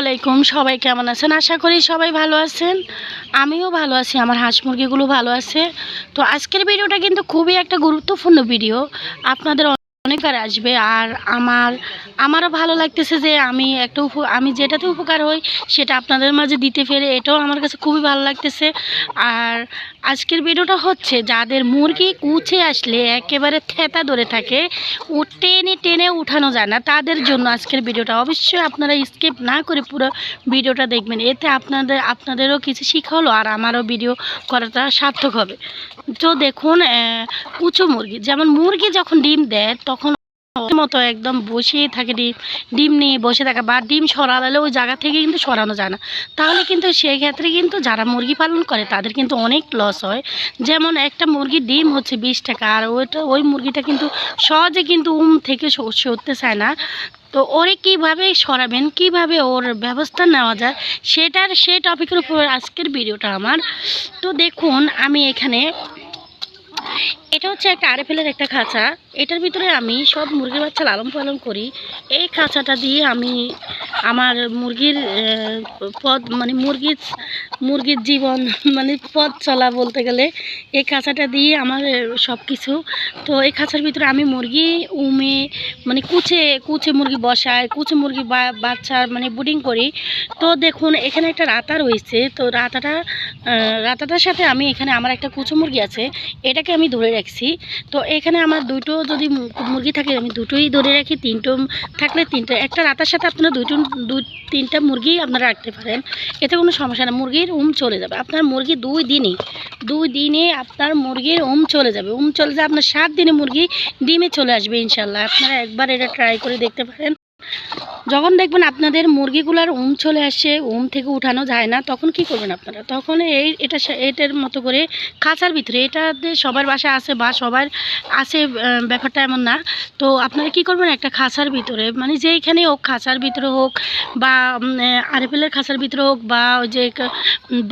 আলাইকুম, সবাই কেমন আছেন? আশা করি সবাই ভালো আছেন। আমিও ভালো আছি, আমার হাঁস মুরগিগুলো ভালো আছে। তো আজকের ভিডিওটা কিন্তু খুবই একটা গুরুত্বপূর্ণ ভিডিও। আপনাদের অনেকবার আসবে আর আমার, আমারও ভালো লাগতেছে যে আমি একটা উপ, আমি যেটাতে উপকার হই সেটা আপনাদের মাঝে দিতে পেরে এটাও আমার কাছে খুবই ভালো লাগতেছে। আর আজকের ভিডিওটা হচ্ছে যাদের মুরগি কুচে আসলে একেবারে থেতা ধরে থাকে, ও টেনে টেনে উঠানো যায় না, তাদের জন্য আজকের ভিডিওটা অবশ্যই আপনারা স্কিপ না করে পুরো ভিডিওটা দেখবেন। এতে আপনাদের, আপনাদেরও কিছু শিখা হলো আর আমারও ভিডিও করাটা সার্থক হবে। তো দেখুন কুচো মুরগি, যেমন মুরগি যখন ডিম দেয়, তখন মতো একদম বসেই থাকে ডিম ডিম নিয়ে বসে থাকে বা ডিম সরালে ওই জায়গা থেকে কিন্তু সরানো যায় না। তাহলে কিন্তু সেই ক্ষেত্রে কিন্তু যারা মুরগি পালন করে, তাদের কিন্তু অনেক লস হয়। যেমন একটা মুরগির ডিম হচ্ছে বিশ টাকা, আর ওইটা, ওই মুরগিটা কিন্তু সহজে কিন্তু উম থেকে সরতে চায় না। তো ওরে কীভাবে সরাবেন? কীভাবে ওর ব্যবস্থা নেওয়া যায়? সেটার, সে টপিকের উপর আজকের ভিডিওটা আমার। তো দেখুন, আমি এখানে এটা হচ্ছে একটা আরএফএলের একটা খাঁচা। এটার ভিতরে আমি সব মুরগির বাচ্চা লালন পালন করি। এই খাঁচাটা দিয়ে আমি আমার মুরগির পদ মানে মুরগির মুরগির জীবন মানে পথ চলা বলতে গেলে এই খাঁচাটা দিয়ে আমার সব কিছু তো এই খাঁচার ভিতরে আমি মুরগি উমে মানে কুচে কুচে মুরগি বসাই, কুচে মুরগি বাচ্চার মানে বুডিং করি। তো দেখুন, এখানে একটা রাতা রয়েছে। তো রাতাটা রাতাটার সাথে আমি এখানে আমার একটা কুচো মুরগি আছে। এটাকে আমি ধরে রাখছি তো এখানে আমার দুটো যদি মুরগি থাকে, আমি দুটোই ধরে রাখি, তিনটো থাকলে তিনটে। একটা রাতার সাথে আপনারা দুটো দুই তিনটা মুরগি আপনারা রাখতে পারেন। এতে কোনো সমস্যা না, মুরগির উম চলে যাবে। আপনার মুরগি দুই দিনই, দুই দিনে আপনার মুরগির উম চলে যাবে। উম চলে যাবে আপনার সাত দিনে মুরগি ডিমে চলে আসবে ইনশাল্লাহ। আপনারা একবার এটা ট্রাই করে দেখতে পারেন। যখন দেখবেন আপনাদের মুরগিগুলার উম চলে আসে, উম থেকে উঠানো যায় না, তখন কি করবেন আপনারা? তখন এই, এটা এটার মতো করে খাঁচার ভিতরে, এটাতে সবার বাসায় আছে বা সবার আছে ব্যাপারটা এমন না। তো আপনারা কি করবেন? একটা খাঁচার ভিতরে মানে যেইখানে হোক, খাঁচার ভিতরে হোক বা আরএফএলের খাঁচার ভিতরে হোক বা ওই যে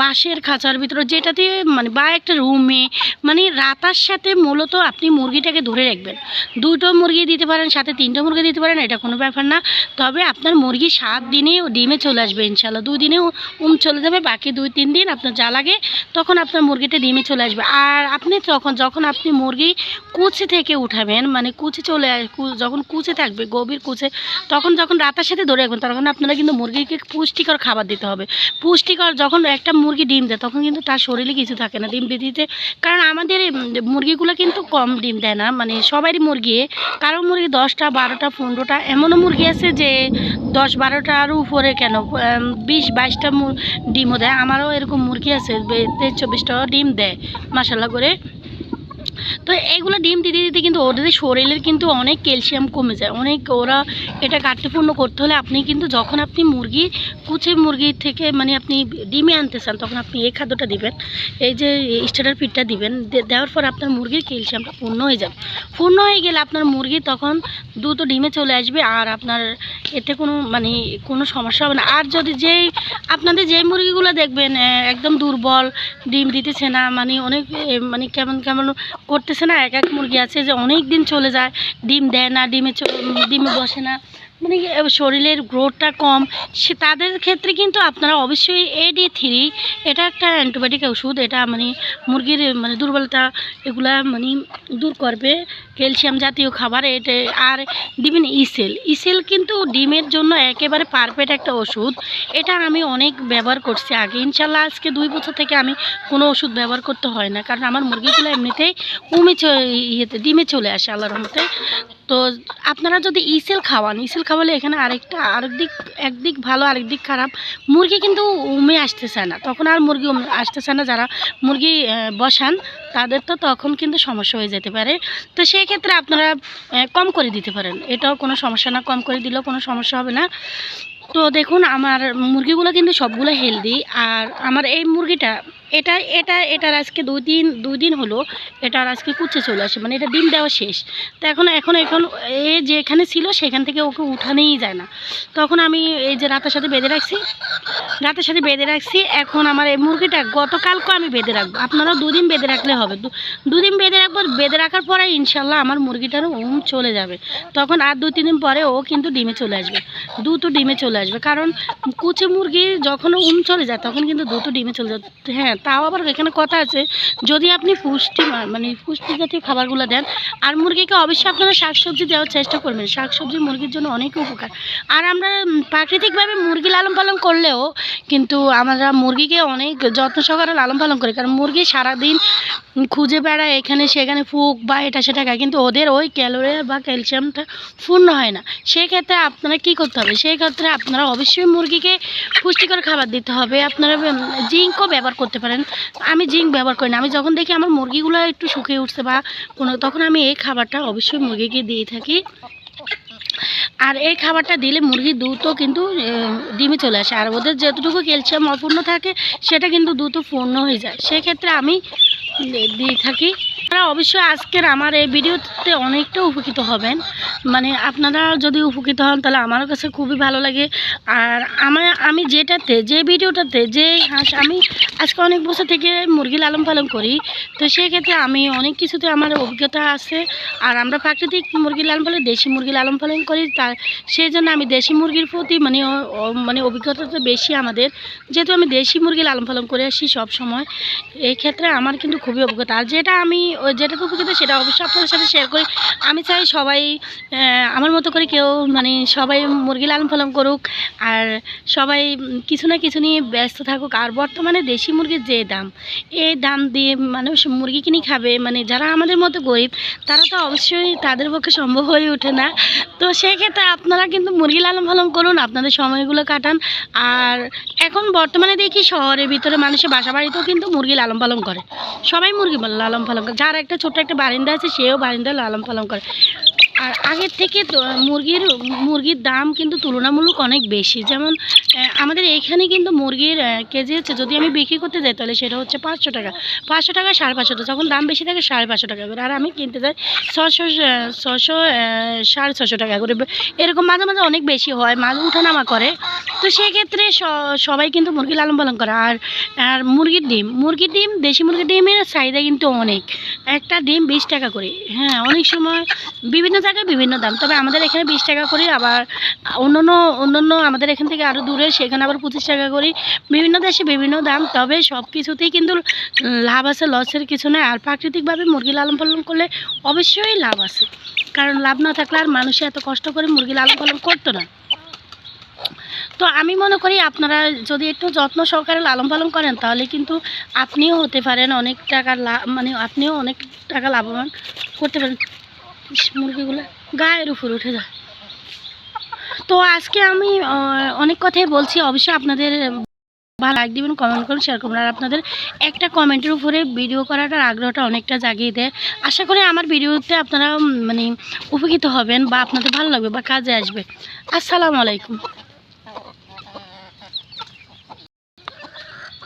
বাঁশের খাঁচার ভিতরে যেটাতে মানে বা একটা রুমে মানে রাতার সাথে মূলত আপনি মুরগিটাকে ধরে রাখবেন। দুটো মুরগি দিতে পারেন, সাথে তিনটে মুরগি দিতে পারেন, এটা কোনো ব্যাপার না। তবে আপনার মুরগি সাত দিনে ডিমে চলে আসবে ইনশাল্লাহ দুই দিনে উম চলে যাবে, বাকি দুই, তিন দিন আপনার যা লাগে তখন আপনার মুরগিটা ডিমে চলে আসবে। আর আপনি তখন, যখন আপনি মুরগি কুচি থেকে উঠাবেন মানে কুচি চলে যখন কুচে থাকবে, গভীর কুচে, তখন যখন রাতার সাথে ধরে রাখবেন, তখন আপনারা কিন্তু মুরগিকে পুষ্টিকর খাবার দিতে হবে। পুষ্টিকর যখন একটা মুরগি ডিম দেয়, তখন কিন্তু তার শরীরে কিছু থাকে না ডিম দিতে। কারণ আমাদের মুরগিগুলো কিন্তু কম ডিম দেয় না মানে সবারই মুরগি, কারও মুরগি দশটা, বারোটা, পনেরোটা, এমনও মুরগি আছে যে দশ বারোটা আরও উপরে কেন? বিশ, বাইশটা ডিমও দেয়। আমারও এরকম মুরগি আছে তেইশ, চব্বিশটাও ডিম দেয় মাসাল্লাহ করে। তো এইগুলো ডিম দিতে দিতে কিন্তু ওদের শরীরের কিন্তু অনেক ক্যালসিয়াম কমে যায়। অনেক ওরা এটা ঘাটতিপূর্ণ করতে হলে আপনি কিন্তু যখন আপনি মুরগি, কুচে মুরগি থেকে মানে আপনি ডিমে আনতে চান, তখন আপনি এই খাদ্যটা দিবেন। এই যে স্টার্টার ফিডটা দিবেন দেওয়ার পর আপনার মুরগির ক্যালসিয়ামটা পূর্ণ হয়ে যাবে। পূর্ণ হয়ে গেলে আপনার মুরগি তখন দ্রুত ডিমে চলে আসবে আর আপনার এতে কোনো মানে কোনো সমস্যা হবে না। আর যদি যেই আপনাদের যেই মুরগিগুলো দেখবেন একদম দুর্বল, ডিম দিতেছে না মানে অনেক মানে কেমন কেমন করতেছে না, এক এক মুরগি আছে যে অনেক দিন চলে যায়, ডিম দেয় না, ডিমে ডিমে বসে না। মানে শরীরের গ্রোথটা কম, সে তাদের ক্ষেত্রে কিন্তু আপনারা অবশ্যই এডি থ্রি এটা একটা অ্যান্টিবায়োটিক ওষুধ, এটা মানে মুরগির মানে দুর্বলতা এগুলা মানে দূর করবে ক্যালসিয়াম জাতীয় খাবার, এটা, আর দিবেন ইসেল ইসেল কিন্তু ডিমের জন্য একেবারে পারফেক্ট একটা ওষুধ, এটা আমি অনেক ব্যবহার করছি আগে। ইনশাল্লাহ আজকে দুই বছর থেকে আমি কোনো ওষুধ ব্যবহার করতে হয় না, কারণ আমার মুরগিগুলো এমনিতেই উমে ইয়েতে, ডিমে চলে আসে, আল্লাহর রহমতে। তো আপনারা যদি ইসেল খাওয়ান, ইসেল খাওয়ালে এখানে আরেকটা, আরেক দিক একদিক ভালো, আরেক দিক খারাপ। মুরগি কিন্তু উমে আসতেছে না। তখন আর মুরগি আসতে আসতেছে না। যারা মুরগি বসান, তাদের তো তখন কিন্তু সমস্যা হয়ে যেতে পারে। তো সেই ক্ষেত্রে আপনারা কম করে দিতে পারেন। এটাও কোনো সমস্যা না। কম করে দিলেও কোনো সমস্যা হবে না। তো দেখুন, আমার মুরগিগুলো কিন্তু সবগুলো হেলদি আর আমার এই মুরগিটা, এটা এটা, এটার আজকে দুই দিন দুই দিন হলো, এটার আজকে কুচে চলে আসে মানে এটা ডিম দেওয়া শেষ। তো এখন এখন এখন এ যেখানে ছিল, সেখান থেকে ওকে উঠানেই যায় না। তখন আমি এই যে রাতের সাথে বেঁধে রাখছি রাতের সাথে বেঁধে রাখছি। এখন আমার এই মুরগিটা গতকালকে আমি বেঁধে রাখব। আপনারাও দুদিন বেঁধে রাখলে হবে। দুদিন বেঁধে রাখব। বেঁধে রাখার পরে ইনশাল্লাহ আমার মুরগিটারও উম চলে যাবে। তখন আর দু তিন দিন পরে ও কিন্তু ডিমে চলে আসবে। দুটো ডিমে চলে আসবে। কারণ কুচি মুরগি যখন উম চলে যায়, তখন কিন্তু দুটো ডিমে চলে যায়। হ্যাঁ তাও আবার এখানে কথা আছে, যদি আপনি পুষ্টি মানে পুষ্টি জাতীয় খাবারগুলো দেন, আর মুরগিকে অবশ্যই আপনারা শাকসবজি দেওয়ার চেষ্টা করবেন। শাকসবজি মুরগির জন্য অনেক উপকার। আর আমরা প্রাকৃতিকভাবে মুরগি লালন পালন করলেও কিন্তু আমরা মুরগিকে অনেক যত্ন সহকারে লালন পালন করি। কারণ মুরগি সারাদিন খুঁজে বেড়ায় এখানে, সেখানে ফুক বা এটা সেটা খায়। কিন্তু ওদের ওই ক্যালোরি বা ক্যালসিয়ামটা পূর্ণ হয় না। সেক্ষেত্রে আপনারা কি করতে হবে? সেই ক্ষেত্রে আপনারা অবশ্যই মুরগিকে পুষ্টিকর খাবার দিতে হবে। আপনারা জিঙ্কও ব্যবহার করতে পারেন। আমি জিঙ্ক ব্যবহার করি না। আমি যখন দেখি আমার মুরগিগুলো একটু শুকিয়ে উঠছে বা কোনো, তখন আমি এই খাবারটা অবশ্যই মুরগিকে দিয়ে থাকি। আর এই খাবারটা দিলে মুরগি দুধও কিন্তু ডিমে চলে আসে। আর ওদের যতটুকু ক্যালসিয়াম অপূর্ণ থাকে, সেটা কিন্তু দ্রুত পূর্ণ হয়ে যায়। সেক্ষেত্রে আমি দিয়ে থাকি। আপনারা অবশ্যই আজকের আমার এই ভিডিওতে অনেকটা উপকৃত হবেন। মানে আপনারা যদি উপকৃত হন, তাহলে আমার কাছে খুবই ভালো লাগে। আর আমার, আমি যেটাতে, যে ভিডিওটাতে, যে হাঁস, আমি আজকে অনেক বছর থেকে মুরগি লালন পালন করি। তো সেক্ষেত্রে আমি অনেক কিছুতে আমার অভিজ্ঞতা আছে। আর আমরা প্রাকৃতিক মুরগি লালন পালন, দেশি মুরগি লালন পালন করি। তার সেই জন্য আমি দেশি মুরগির প্রতি মানে মানে অভিজ্ঞতাটা বেশি আমাদের। যেহেতু আমি দেশি মুরগি লালন পালন করে আসি সব সময় এই ক্ষেত্রে আমার কিন্তু খুবই অভিজ্ঞতা। আর যেটা আমি ওই যেটাতে উপকৃত সেটা অবশ্যই আপনাদের সাথে শেয়ার করি। আমি চাই সবাই আমার মতো করে কেউ মানে সবাই মুরগি লালন পালন করুক আর সবাই কিছু না কিছু নিয়ে ব্যস্ত থাকুক। আর বর্তমানে দেশি মুরগির যে দাম, এই দাম দিয়ে মানুষ মুরগি কিনে খাবে মানে যারা আমাদের মতো গরিব, তারা তো অবশ্যই তাদের পক্ষে সম্ভব হয়ে ওঠে না। তো সেক্ষেত্রে আপনারা কিন্তু মুরগি লালন পালন করুন, আপনাদের সময়গুলো কাটান। আর এখন বর্তমানে দেখি শহরের ভিতরে মানুষের বাসা বাড়িতেও কিন্তু মুরগি লালন পালন করে। সবাই মুরগি লালন পালন করে। যার একটা ছোট্ট একটা বারিন্দা আছে সেও বারিন্দা লালম পালন করে। আর আগের থেকে মুরগির মুরগির দাম কিন্তু তুলনামূলক অনেক বেশি। যেমন আমাদের এখানে কিন্তু মুরগির কেজি হচ্ছে যদি আমি বিক্রি করতে যাই তাহলে সেটা হচ্ছে পাঁচশো টাকা। পাঁচশো টাকা সাড়ে পাঁচশো টাকা, যখন দাম বেশি থাকে সাড়ে পাঁচশো টাকা করে। আর আমি কিনতে যাই ছশো ছশো সাড়ে ছশো টাকা করে। এরকম মাঝে মাঝে অনেক বেশি হয় মাঝে উঠানামা করে। তো সেক্ষেত্রে সবাই কিন্তু মুরগি লালন পালন করে। আর আর মুরগির ডিম মুরগির ডিম, দেশি মুরগির ডিমের চাহিদা কিন্তু অনেক। একটা ডিম বিশ টাকা করে। হ্যাঁ অনেক সময় বিভিন্ন জায়গায় বিভিন্ন দাম। তবে আমাদের এখানে বিশ টাকা করে, আবার অন্যান্য অন্যান্য আমাদের এখান থেকে আরও দূরে, সেখানে আবার পঁচিশ টাকা করে। বিভিন্ন দেশে বিভিন্ন দাম, তবে সব কিছুতেই কিন্তু লাভ আছে লসের কিছু নেই। আর প্রাকৃতিকভাবে মুরগি লালন পালন করলে অবশ্যই লাভ আছে। কারণ লাভ না থাকলে আর মানুষে এত কষ্ট করে মুরগি লালন পালন করতো না। তো আমি মনে করি আপনারা যদি একটু যত্ন সহকারে লালন পালন করেন, তাহলে কিন্তু আপনিও হতে পারেন অনেক টাকা লাভ মানে আপনিও অনেক টাকা লাভবান করতে পারেন। মুরগিগুলো গায়ের উপর উঠে যায়। তো আজকে আমি অনেক কথাই বলছি। অবশ্যই আপনাদের ভালো লাইক দিবেন কমেন্ট করুন শেয়ার করুন। আর আপনাদের একটা কমেন্টের উপরে ভিডিও করাটার আগ্রহটা অনেকটা জাগিয়ে দেয়। আশা করি আমার ভিডিওতে আপনারা মানে উপকৃত হবেন বা আপনাদের ভালো লাগবে বা কাজে আসবে। আসসালামু আলাইকুম।